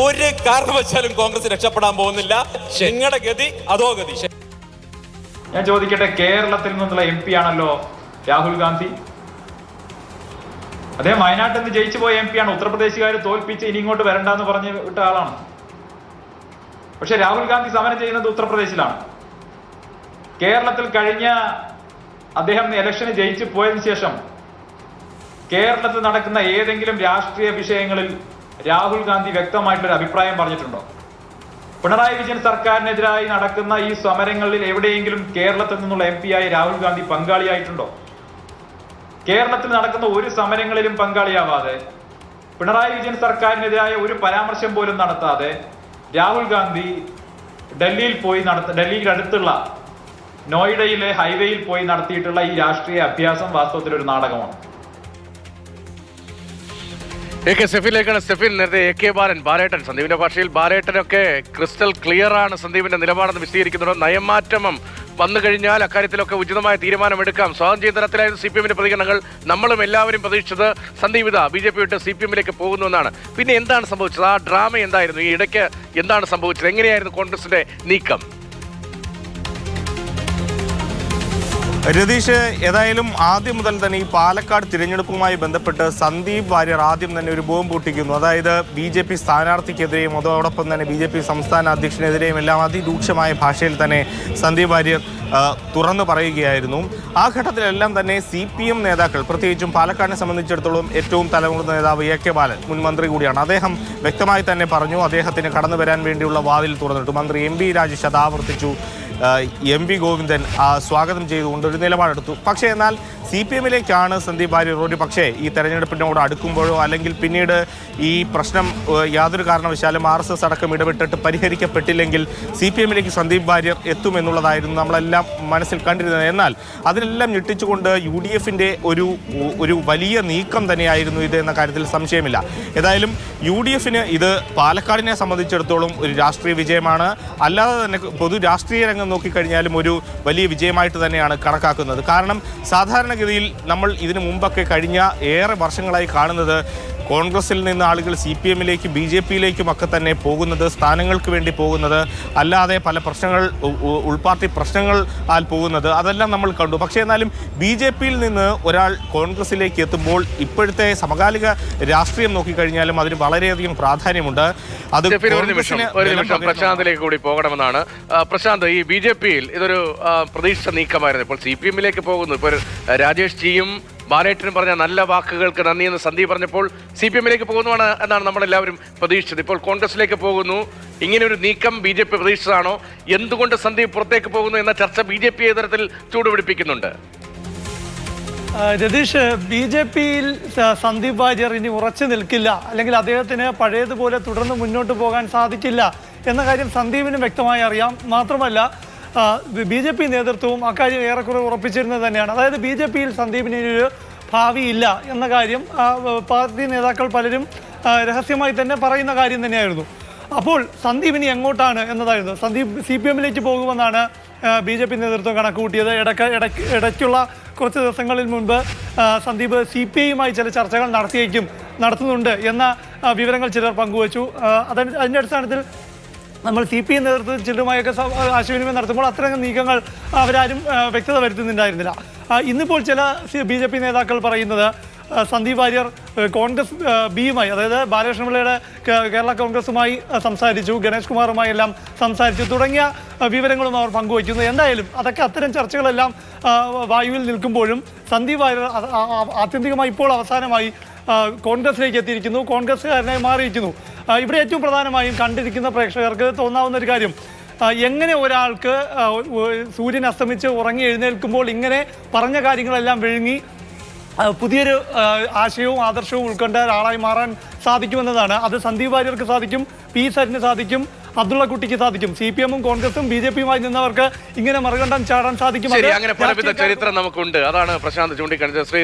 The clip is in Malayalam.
ഒരു കാരണവശാലും കോൺഗ്രസ് രക്ഷപ്പെടാൻ പോകുന്നില്ല. നിങ്ങളുടെ ഗതി അതോ ഗതി. ഞാൻ ചോദിക്കട്ടെ കേരളത്തിൽ നിന്നുള്ള എം പി ആണല്ലോ രാഹുൽ ഗാന്ധി? അദ്ദേഹം വയനാട്ടിൽ നിന്ന് ജയിച്ചു പോയ എം പി ആണ്. ഉത്തർപ്രദേശുകാർ തോൽപ്പിച്ച് ഇനി ഇങ്ങോട്ട് വരണ്ടെന്ന് പറഞ്ഞ് വിട്ട ആളാണ്. പക്ഷെ രാഹുൽ ഗാന്ധി സമരം ചെയ്യുന്നത് ഉത്തർപ്രദേശിലാണ്. കേരളത്തിൽ കഴിഞ്ഞ അദ്ദേഹം ഇലക്ഷന് ജയിച്ചു പോയതിനു ശേഷം കേരളത്തിൽ നടക്കുന്ന ഏതെങ്കിലും രാഷ്ട്രീയ വിഷയങ്ങളിൽ രാഹുൽ ഗാന്ധി വ്യക്തമായിട്ടൊരു അഭിപ്രായം പറഞ്ഞിട്ടുണ്ടോ? പിണറായി വിജയൻ സർക്കാരിനെതിരായി നടക്കുന്ന ഈ സമരങ്ങളിൽ എവിടെയെങ്കിലും കേരളത്തിൽ നിന്നുള്ള എം രാഹുൽ ഗാന്ധി പങ്കാളിയായിട്ടുണ്ടോ? കേരളത്തിൽ നടക്കുന്ന ഒരു സമരങ്ങളിലും പങ്കാളിയാവാതെ പിണറായി വിജയൻ സർക്കാരിനെതിരായ ഒരു പരാമർശം പോലും നടത്താതെ രാഹുൽ ഗാന്ധി ഡൽഹിയിൽ പോയി നടത്ത ഡൽഹിയിൽ അടുത്തുള്ള നോയിഡയിലെ ഹൈവേയിൽ പോയി നടത്തിയിട്ടുള്ള ഈ രാഷ്ട്രീയ അഭ്യാസം വാസ്തവത്തിൽ ഒരു നാടകമാണ്. എ സെഫിലേക്കാണ് സെഫിൻ നേരത്തെ എ കെ ബാലൻ ബാലേട്ടൻ. സന്ദീപിന്റെ ഭാഷയിൽ ബാലേട്ടനൊക്കെ ക്രിസ്റ്റൽ ക്ലിയർ ആണ് സന്ദീപിന്റെ നിലപാടെന്ന് വിശദീകരിക്കുന്നുണ്ട്. നയമാറ്റം വന്നു കഴിഞ്ഞാൽ അക്കാര്യത്തിലൊക്കെ ഉചിതമായ തീരുമാനമെടുക്കാം. സ്വാതന്ത്ര്യ തലത്തിലായിരുന്നു സി പി എമ്മിന്റെ പ്രതികരണങ്ങൾ. നമ്മളും എല്ലാവരും പ്രതീക്ഷിച്ചത് സന്ദീപ് ഇതാ ബി ജെ പി വിട്ട് സി പി എമ്മിലേക്ക് പോകുന്നു എന്നാണ്. പിന്നെ എന്താണ് സംഭവിച്ചത്? ആ ഡ്രാമ എന്തായിരുന്നു? ഈ ഇടയ്ക്ക് എന്താണ് സംഭവിച്ചത്? എങ്ങനെയായിരുന്നു കോൺഗ്രസിന്റെ നീക്കം? രതീഷ് ഏതായാലും ആദ്യം മുതൽ തന്നെ ഈ പാലക്കാട് തിരഞ്ഞെടുപ്പുമായി ബന്ധപ്പെട്ട് സന്ദീപ് വാര്യർ ആദ്യം തന്നെ ഒരു ബോംബ് പൊട്ടിക്കുന്നു. അതായത് ബി ജെ പി സ്ഥാനാർത്ഥിക്കെതിരെയും അതോടൊപ്പം തന്നെ ബി ജെ പി സംസ്ഥാന അധ്യക്ഷനെതിരെയും എല്ലാം അതിരൂക്ഷമായ ഭാഷയിൽ തന്നെ സന്ദീപ് വാര്യർ തുറന്നു പറയുകയായിരുന്നു. ആ ഘട്ടത്തിലെല്ലാം തന്നെ സി പി എം നേതാക്കൾ പ്രത്യേകിച്ചും പാലക്കാടിനെ സംബന്ധിച്ചിടത്തോളം ഏറ്റവും തലമുറുന്ന നേതാവ് എ കെ ബാലൻ മുൻ മന്ത്രി കൂടിയാണ്. അദ്ദേഹം വ്യക്തമായി തന്നെ പറഞ്ഞു അദ്ദേഹത്തിന് കടന്നു വരാൻ വേണ്ടിയുള്ള വാതിൽ തുറന്നിട്ടു. മന്ത്രി എം ബി രാജേഷ് അത് ആവർത്തിച്ചു. എം വി ഗോവിന്ദൻ സ്വാഗതം ചെയ്തുകൊണ്ട് ഒരു നിലപാടെടുത്തു. പക്ഷേ എന്നാൽ സി പി എമ്മിലേക്കാണ് സന്ദീപ് വാര്യർ ഒരു പക്ഷേ ഈ തെരഞ്ഞെടുപ്പിനോട് അടുക്കുമ്പോഴോ അല്ലെങ്കിൽ പിന്നീട് ഈ പ്രശ്നം യാതൊരു കാരണവശാലും ആർ എസ് എസ് അടക്കം ഇടപെട്ടിട്ട് പരിഹരിക്കപ്പെട്ടില്ലെങ്കിൽ സി പി എമ്മിലേക്ക് സന്ദീപ് വാര്യർ എത്തുമെന്നുള്ളതായിരുന്നു നമ്മളെല്ലാം മനസ്സിൽ കണ്ടിരുന്നത്. എന്നാൽ അതിനെല്ലാം ഞെട്ടിച്ചുകൊണ്ട് യു ഡി എഫിന്റെ ഒരു ഒരു വലിയ നീക്കം തന്നെയായിരുന്നു ഇത് എന്ന കാര്യത്തിൽ സംശയമില്ല. ഏതായാലും യു ഡി എഫിന് ഇത് പാലക്കാടിനെ സംബന്ധിച്ചിടത്തോളം ഒരു രാഷ്ട്രീയ വിജയമാണ്. അല്ലാതെ തന്നെ പൊതു രാഷ്ട്രീയ രംഗം നോക്കിക്കഴിഞ്ഞാലും ഒരു വലിയ വിജയമായിട്ട് തന്നെയാണ് കണക്കാക്കുന്നത്. കാരണം സാധാരണഗതിയിൽ നമ്മൾ ഇതിനു മുമ്പൊക്കെ കഴിഞ്ഞ ഏറെ വർഷങ്ങളായി കാണുന്നത് കോൺഗ്രസിൽ നിന്ന് ആളുകൾ സി പി എമ്മിലേക്കും ബി ജെ പിയിലേക്കും ഒക്കെ തന്നെ പോകുന്നത് സ്ഥാനങ്ങൾക്ക് വേണ്ടി പോകുന്നത് അല്ലാതെ പല പ്രശ്നങ്ങൾ ഉൾപാർട്ടി പ്രശ്നങ്ങൾ ആൽ പോകുന്നത് അതെല്ലാം നമ്മൾ കണ്ടു. പക്ഷേ എന്നാലും ബി ജെ പിയിൽ നിന്ന് ഒരാൾ കോൺഗ്രസിലേക്ക് എത്തുമ്പോൾ ഇപ്പോഴത്തെ സമകാലിക രാഷ്ട്രീയം നോക്കിക്കഴിഞ്ഞാലും അതിന് വളരെയധികം പ്രാധാന്യമുണ്ട്. അത് പ്രശാന്തിലേക്ക് കൂടി പോകണമെന്നാണ്. പ്രശാന്ത് ഈ ബി ജെ പിയിൽ ഇതൊരു പ്രതീക്ഷ നീക്കമായിരുന്നു. ഇപ്പോൾ സി പി എമ്മിലേക്ക് പോകുന്നു. ഇപ്പോൾ രാജേഷ് ജിയും ബാലേട്ടനും പറഞ്ഞ നല്ല വാക്കുകൾക്ക് നന്ദി എന്ന് സന്ദീപ് പറഞ്ഞപ്പോൾ സി പി എമ്മിലേക്ക് പോകുന്നതാണ് എന്നാണ് നമ്മളെല്ലാവരും പ്രതീക്ഷിച്ചത്. ഇപ്പോൾ കോൺഗ്രസിലേക്ക് പോകുന്നു. ഇങ്ങനെ ഒരു നീക്കം ബി ജെ പി പ്രതീക്ഷിച്ചതാണോ? എന്തുകൊണ്ട് സന്ദീപ് പുറത്തേക്ക് പോകുന്നു എന്ന ചർച്ച ബി ജെ പി തരത്തിൽ ചൂടുപിടിപ്പിക്കുന്നുണ്ട്? രതീഷ് ബി ജെ പിയിൽ സന്ദീപ് വാര്യർ ഇനി ഉറച്ചു നിൽക്കില്ല. അല്ലെങ്കിൽ അദ്ദേഹത്തിന് പഴയതുപോലെ തുടർന്ന് മുന്നോട്ട് പോകാൻ സാധിക്കില്ല എന്ന കാര്യം സന്ദീപിനും വ്യക്തമായി അറിയാം. മാത്രമല്ല ബി ജെ പി നേതൃത്വവും അക്കാര്യം ഏറെക്കുറെ ഉറപ്പിച്ചിരുന്നത് തന്നെയാണ്. അതായത് ബി ജെ പിയിൽ സന്ദീപിന് ഒരു ഭാവിയില്ല എന്ന കാര്യം പാർട്ടി നേതാക്കൾ പലരും രഹസ്യമായി തന്നെ പറയുന്ന കാര്യം തന്നെയായിരുന്നു. അപ്പോൾ സന്ദീപ് ഇനി എങ്ങോട്ടാണ് എന്നതായിരുന്നു. സന്ദീപ് സി പി എമ്മിലേക്ക് പോകുമെന്നാണ് ബി ജെ പി നേതൃത്വം കണക്ക് കൂട്ടിയത് ഇടയ്ക്ക് ഇടയ്ക്ക് ഇടയ്ക്കുള്ള കുറച്ച് ദിവസങ്ങളിൽ മുൻപ് സന്ദീപ് സി പി ഐയുമായി ചില ചർച്ചകൾ നടത്തിയേക്കും നടത്തുന്നുണ്ട് എന്ന വിവരങ്ങൾ ചിലർ പങ്കുവച്ചു. അതിന്റെ അടിസ്ഥാനത്തിൽ നമ്മൾ സി പി എം സ- ആശയവിനിമയം നടത്തുമ്പോൾ അത്തരം നീക്കങ്ങൾ അവരാരും വ്യക്തത വരുത്തുന്നുണ്ടായിരുന്നില്ല. ഇന്നിപ്പോൾ ചില ബി ജെ പി നേതാക്കൾ പറയുന്നത് സന്ദീപ് വാര്യർ കോൺഗ്രസ് ബിയുമായി അതായത് ബാലകൃഷ്ണ പിള്ളയുടെ കേരള കോൺഗ്രസുമായി സംസാരിച്ചു ഗണേഷ് കുമാറുമായി എല്ലാം സംസാരിച്ചു തുടങ്ങിയ വിവരങ്ങളും അവർ പങ്കുവയ്ക്കുന്നു. എന്തായാലും അതൊക്കെ അത്തരം ചർച്ചകളെല്ലാം വായുവിൽ നിൽക്കുമ്പോഴും സന്ദീപ് വാര്യർ ആത്യന്തികമായി ഇപ്പോൾ അവസാനമായി കോൺഗ്രസിലേക്ക് എത്തിയിരിക്കുന്നു. കോൺഗ്രസ്സുകാരനായി മാറിയിരിക്കുന്നു. ഇവിടെ ഏറ്റവും പ്രധാനമായും കണ്ടിരിക്കുന്ന പ്രേക്ഷകർക്ക് തോന്നാവുന്ന ഒരു കാര്യം. എങ്ങനെ ഒരാൾക്ക് സൂര്യൻ അസ്തമിച്ച് ഉറങ്ങി എഴുന്നേൽക്കുമ്പോൾ ഇങ്ങനെ പറഞ്ഞ കാര്യങ്ങളെല്ലാം വിഴുങ്ങി പുതിയൊരു ആശയവും ആദർശവും ഉൾക്കൊണ്ട ഒരാളായി മാറാൻ സാധിക്കുമെന്നതാണ്. അത് സന്ദീപ് വാര്യർക്ക് സാധിക്കും പി സരിന് സാധിക്കും അബ്ദുള്ള കുട്ടിക്ക് സാധിക്കും. സി പി എമ്മും കോൺഗ്രസും ബി ജെ പിയുമായി നിന്നവർക്ക് ഇങ്ങനെ മറുകണ്ഠം ചാടാൻ സാധിക്കും. അങ്ങനെ ചരിത്രം നമുക്കുണ്ട്. അതാണ് പ്രശാന്ത് ചൂണ്ടിക്കാണിച്ചത്. ശ്രീ